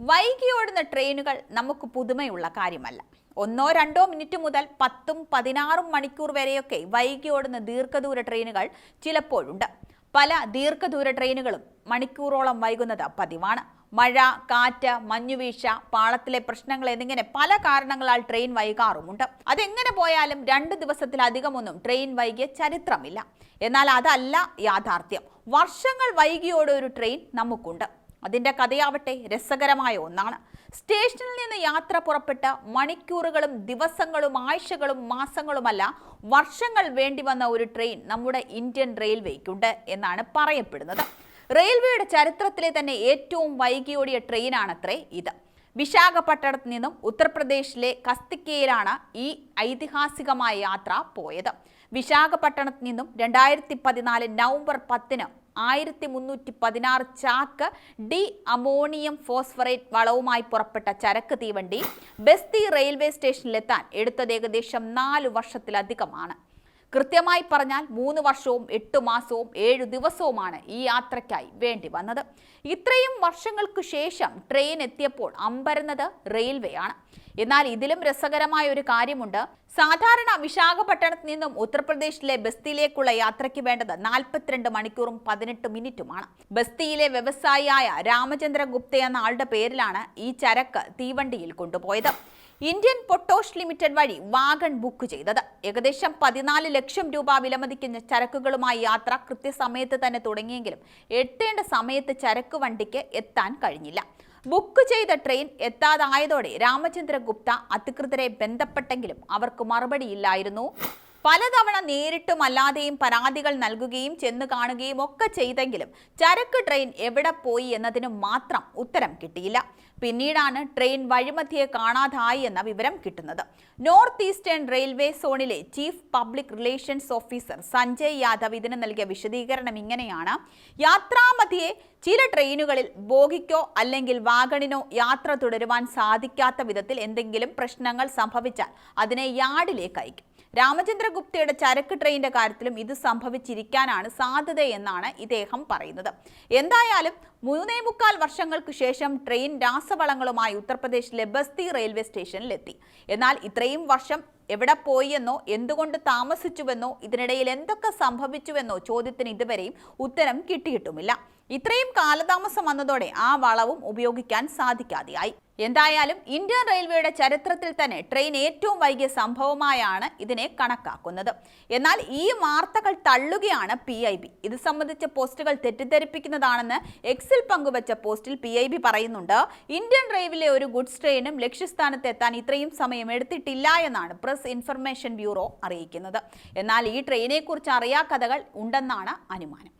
വൈകി ഓടുന്ന ട്രെയിനുകൾ നമുക്ക് പുതുമയുള്ള കാര്യമല്ല. ഒന്നോ രണ്ടോ മിനിറ്റ് മുതൽ പത്തും പതിനാറും മണിക്കൂർ വരെയൊക്കെ വൈകി ഓടുന്ന ദീർഘദൂര ട്രെയിനുകൾ ചിലപ്പോഴുണ്ട്. പല ദീർഘദൂര ട്രെയിനുകളും മണിക്കൂറോളം വൈകുന്നത് പതിവാണ്. മഴ കാറ്റ് മഞ്ഞുവീഴ്ച പാളത്തിലെ പ്രശ്നങ്ങൾ എന്നിങ്ങനെ പല കാരണങ്ങളാൽ ട്രെയിൻ വൈകാറുമുണ്ട്. അതെങ്ങനെ പോയാലും രണ്ട് ദിവസത്തിലധികമൊന്നും ട്രെയിൻ വൈകിയ ചരിത്രമില്ല. എന്നാൽ അതല്ല യാഥാർത്ഥ്യം. വർഷങ്ങൾ വൈകിയോടെ ഒരു ട്രെയിൻ നമുക്കുണ്ട്. അതിന്റെ കഥയാവട്ടെ രസകരമായ ഒന്നാണ്. സ്റ്റേഷനിൽ നിന്ന് യാത്ര പുറപ്പെട്ട് മണിക്കൂറുകളും ദിവസങ്ങളും ആഴ്ചകളും മാസങ്ങളുമല്ല വർഷങ്ങൾ വേണ്ടി വന്ന ഒരു ട്രെയിൻ നമ്മുടെ ഇന്ത്യൻ റെയിൽവേക്കുണ്ട് എന്നാണ് പറയപ്പെടുന്നത്. റെയിൽവേയുടെ ചരിത്രത്തിലെ തന്നെ ഏറ്റവും വൈകിയോടിയ ട്രെയിനാണത്രേ ഇത്. വിശാഖപട്ടണത്ത് നിന്നും ഉത്തർപ്രദേശിലെ കസ്തിക്കയിലാണ് ഈ ഐതിഹാസികമായ യാത്ര പോയത്. വിശാഖപട്ടണത്ത് നിന്നും രണ്ടായിരത്തി പതിനാല് നവംബർ പത്തിന് ആയിരത്തി മുന്നൂറ്റി പതിനാറ് ചാക്ക് ഡി അമോണിയം ഫോസ്ഫറേറ്റ് വളവുമായി പുറപ്പെട്ട ചരക്ക് തീവണ്ടി ബസ്തി റെയിൽവേ സ്റ്റേഷനിലെത്താൻ എടുത്തത് ഏകദേശം നാല് വർഷത്തിലധികമാണ്. കൃത്യമായി പറഞ്ഞാൽ മൂന്ന് വർഷവും എട്ട് മാസവും ഏഴ് ദിവസവുമാണ് ഈ യാത്രയ്ക്കായി വേണ്ടി വന്നത്. ഇത്രയും വർഷങ്ങൾക്ക് ശേഷം ട്രെയിൻ എത്തിയപ്പോൾ അമ്പരന്നത് റെയിൽവേയാണ് എന്നാൽ ഇതിലും രസകരമായ ഒരു കാര്യമുണ്ട്. സാധാരണ വിശാഖപട്ടണത്ത് നിന്നും ഉത്തർപ്രദേശിലെ ബസ്തിയിലേക്കുള്ള യാത്രയ്ക്ക് വേണ്ടത് നാൽപ്പത്തിരണ്ട് മണിക്കൂറും പതിനെട്ട് മിനിറ്റുമാണ്. ബസ്തിയിലെ വ്യവസായിയായ രാമചന്ദ്ര ഗുപ്ത എന്ന ആളുടെ പേരിലാണ് ഈ ചരക്ക് തീവണ്ടിയിൽ കൊണ്ടുപോയത്. ഇന്ത്യൻ പൊട്ടോഷ് ലിമിറ്റഡ് വഴി വാഗൺ ബുക്ക് ചെയ്തത്. ഏകദേശം പതിനാല് ലക്ഷം രൂപ വിലമതിക്കുന്ന ചരക്കുകളുമായി യാത്ര കൃത്യസമയത്ത് തന്നെ തുടങ്ങിയെങ്കിലും എത്തേണ്ട സമയത്ത് ചരക്ക് വണ്ടിക്ക് എത്താൻ കഴിഞ്ഞില്ല. ബുക്ക് ചെയ്ത ട്രെയിൻ എത്താതായതോടെ രാമചന്ദ്ര ഗുപ്ത അധികൃതരെ ബന്ധപ്പെട്ടെങ്കിലും അവർക്ക് മറുപടിയില്ലായിരുന്നു പലതവണ നേരിട്ടും അല്ലാതെയും പരാതികൾ നൽകുകയും ചെന്ന് കാണുകയും ഒക്കെ ചെയ്തെങ്കിലും ചരക്ക് ട്രെയിൻ എവിടെ പോയി എന്നതിന് മാത്രം ഉത്തരം കിട്ടിയില്ല. പിന്നീടാണ് ട്രെയിൻ വഴിമധ്യേ കാണാതായി എന്ന വിവരം കിട്ടുന്നത്. നോർത്ത് ഈസ്റ്റേൺ റെയിൽവേ സോണിലെ chief public relations officer Sanjay Yadav ഇതിന് നൽകിയ വിശദീകരണം ഇങ്ങനെയാണ്. യാത്രാമധ്യേ ചില ട്രെയിനുകളിൽ ബോഗിക്കോ അല്ലെങ്കിൽ വാഗണിനോ യാത്ര തുടരുവാൻ സാധിക്കാത്ത വിധത്തിൽ എന്തെങ്കിലും പ്രശ്നങ്ങൾ സംഭവിച്ചാൽ അതിനെ യാർഡിലേക്ക് അയക്കും. രാമചന്ദ്ര ഗുപ്തയുടെ ചരക്ക് ട്രെയിനിന്റെ കാര്യത്തിലും ഇത് സംഭവിച്ചിരിക്കാനാണ് സാധ്യതയെന്നാണ് ഇദ്ദേഹം പറയുന്നത്. എന്തായാലും മൂന്നേ മുക്കാൽ വർഷങ്ങൾക്ക് ശേഷം ട്രെയിൻ രാസവളങ്ങളുമായി ഉത്തർപ്രദേശിലെ ബസ്തി റെയിൽവേ സ്റ്റേഷനിലെത്തി. എന്നാൽ ഇത്രയും വർഷം എവിടെ പോയെന്നോ എന്തുകൊണ്ട് താമസിച്ചുവെന്നോ ഇതിനിടയിൽ എന്തൊക്കെ സംഭവിച്ചുവെന്നോ ചോദ്യത്തിന് ഇതുവരെയും ഉത്തരം കിട്ടിയിട്ടുമില്ല. ഇത്രയും കാലതാമസം വന്നതോടെ ആ വളവും ഉപയോഗിക്കാൻ സാധിക്കാതെയായി. എന്തായാലും ഇന്ത്യൻ റെയിൽവേയുടെ ചരിത്രത്തിൽ തന്നെ ട്രെയിൻ ഏറ്റവും വൈകിയ സംഭവമായാണ് ഇതിനെ കണക്കാക്കുന്നത്. എന്നാൽ ഈ വാർത്തകൾ തള്ളുകയാണ് പി ഐ ബി ഇത് സംബന്ധിച്ച പോസ്റ്റുകൾ തെറ്റിദ്ധരിപ്പിക്കുന്നതാണെന്ന് എക്സിൽ പങ്കുവച്ച പോസ്റ്റിൽ പി ഐ ബി പറയുന്നുണ്ട്. ഇന്ത്യൻ റെയിൽവേയിലെ ഒരു ഗുഡ്സ് ട്രെയിനും ലക്ഷ്യസ്ഥാനത്ത് എത്താൻ ഇത്രയും സമയം എടുത്തിട്ടില്ല എന്നാണ് പ്രസ് ഇൻഫർമേഷൻ ബ്യൂറോ അറിയിക്കുന്നത്. എന്നാൽ ഈ ട്രെയിനെക്കുറിച്ച് കഥകൾ ഉണ്ടെന്നാണ് അനുമാനം.